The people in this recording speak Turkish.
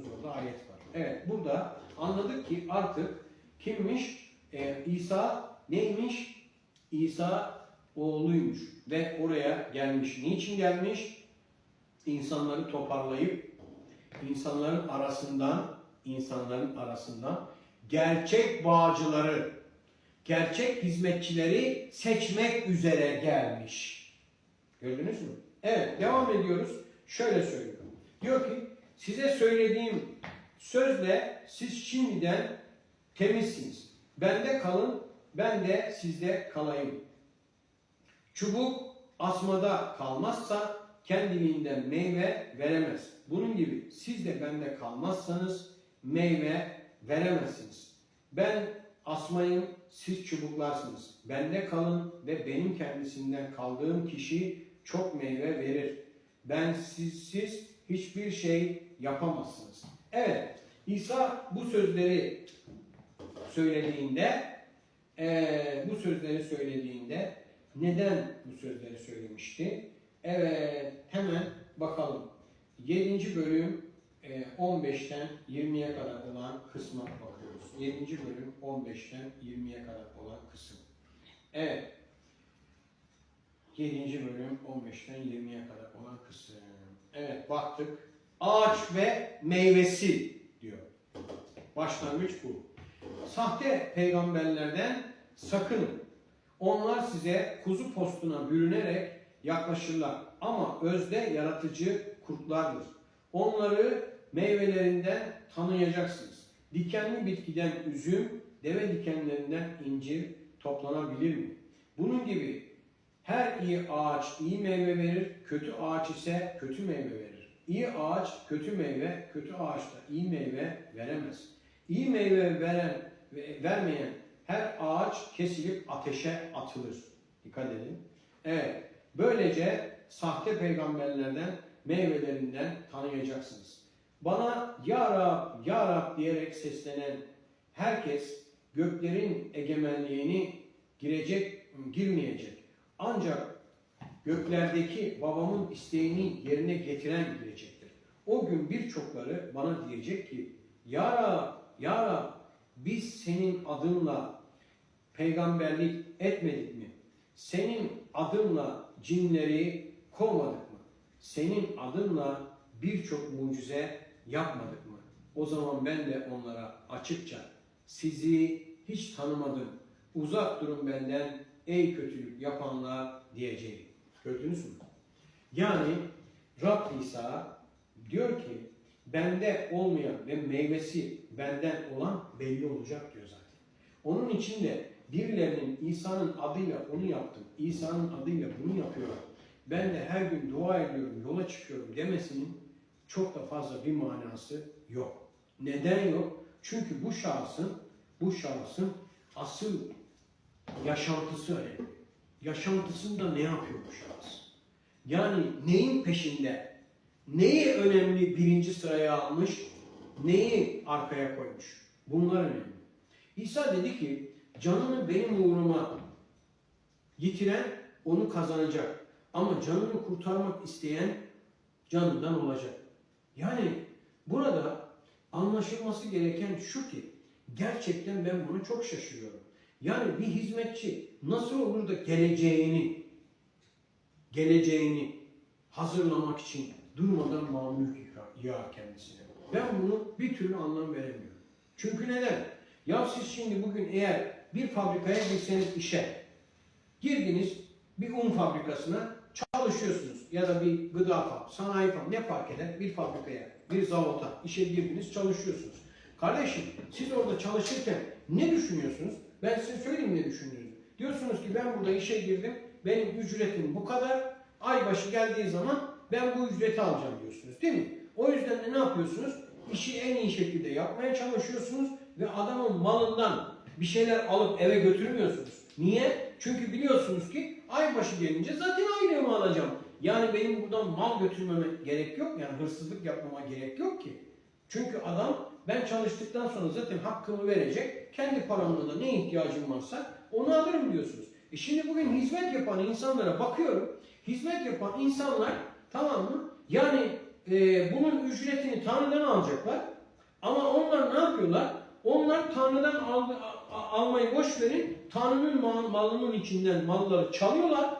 orada ayet var. Evet burada anladık ki artık kimmiş? Ee, İsa neymiş? İsa oğluymuş ve oraya gelmiş. Niçin gelmiş? İnsanları toparlayıp insanların arasından insanların arasından gerçek bağcıları, gerçek hizmetçileri seçmek üzere gelmiş. Gördünüz mü? Evet, devam ediyoruz. Şöyle söylüyor. Diyor ki, size söylediğim sözle siz şimdiden temizsiniz. Bende kalın, ben de sizde kalayım. Çubuk asmada kalmazsa kendiliğinden meyve veremez. Bunun gibi siz de bende kalmazsanız meyve veremezsiniz. Ben asmayım, siz çubuklarsınız. Bende kalın ve benim kendisinden kaldığım kişi çok meyve verir. Ben sizsiz hiçbir şey yapamazsınız. Evet, İsa bu sözleri söylediğinde eee, bu sözleri söylediğinde neden bu sözleri söylemişti? Evet, hemen bakalım. 7. bölüm e, 15'ten 20'ye kadar olan kısma bakıyoruz. 7. bölüm 15'ten 20'ye kadar olan kısım. Evet. 7. bölüm 15'ten 20'ye kadar olan kısım. Baktık. Ağaç ve meyvesi diyor. Başlangıç bu. Sahte peygamberlerden sakının. Onlar size kuzu postuna bürünerek yaklaşırlar. Ama özde yaratıcı kurtlardır. Onları meyvelerinden tanıyacaksınız. Dikenli bitkiden üzüm, deve dikenlerinden incir toplanabilir mi? Bunun gibi her iyi ağaç iyi meyve verir, kötü ağaç ise kötü meyve verir. İyi ağaç kötü meyve, kötü ağaç da iyi meyve veremez. İyi meyve veren ve vermeyen her ağaç kesilip ateşe atılır. Dikkat edin. Evet. Böylece sahte peygamberlerden meyvelerinden tanıyacaksınız. Bana Ya Rab, Ya Rab diyerek seslenen herkes göklerin egemenliğini girecek, girmeyecek. Ancak göklerdeki babamın isteğini yerine getiren girecektir. O gün birçokları bana diyecek ki Ya Rab, Ya Rab biz senin adınla peygamberlik etmedik mi? Senin adınla cinleri kovmadık mı? Senin adınla birçok mucize yapmadık mı? O zaman ben de onlara açıkça sizi hiç tanımadım. Uzak durun benden ey kötülük yapanlar diyeceğim. Gördünüz mü? Yani Rab İsa diyor ki bende olmayan ve meyvesi benden olan belli olacak diyor zaten. Onun için de birilerinin İsa'nın adıyla onu yaptım, İsa'nın adıyla bunu yapıyorum. Ben de her gün dua ediyorum, yola çıkıyorum demesinin çok da fazla bir manası yok. Neden yok? Çünkü bu şahsın, bu şahsın asıl yaşantısı önemli. Yaşantısında ne yapıyor bu şahıs? Yani neyin peşinde? Neyi önemli birinci sıraya almış? Neyi arkaya koymuş? Bunlar önemli. İsa dedi ki canını benim uğruma yitiren onu kazanacak. Ama canını kurtarmak isteyen canından olacak. Yani burada anlaşılması gereken şu ki gerçekten ben bunu çok şaşırıyorum. Yani bir hizmetçi nasıl olur da geleceğini geleceğini hazırlamak için durmadan mamul yağar kendisine. Ben bunu bir türlü anlam veremiyorum. Çünkü neden? Ya siz şimdi bugün eğer bir fabrikaya girseniz işe, girdiniz bir un fabrikasına çalışıyorsunuz ya da bir gıda fabrikası, sanayi fabrikası ne fark eder? Bir fabrikaya, bir zavota işe girdiniz çalışıyorsunuz. Kardeşim siz orada çalışırken ne düşünüyorsunuz? Ben size söyleyeyim ne düşündüğünüzü. Diyorsunuz ki ben burada işe girdim, benim ücretim bu kadar, ay başı geldiği zaman ben bu ücreti alacağım diyorsunuz değil mi? O yüzden de ne yapıyorsunuz? İşi en iyi şekilde yapmaya çalışıyorsunuz ve adamın malından bir şeyler alıp eve götürmüyorsunuz. Niye? Çünkü biliyorsunuz ki ay başı gelince zaten aylığımı alacağım. Yani benim buradan mal götürmeme gerek yok. Yani hırsızlık yapmama gerek yok ki. Çünkü adam ben çalıştıktan sonra zaten hakkımı verecek. Kendi paramla da ne ihtiyacım varsa onu alırım diyorsunuz. E şimdi bugün hizmet yapan insanlara bakıyorum. Hizmet yapan insanlar tamam mı? Yani e, bunun ücretini Tanrı'dan alacaklar. Ama onlar ne yapıyorlar? Onlar Tanrı'dan al- almayı boş verin. Tanrı'nın mal- malının içinden malları çalıyorlar.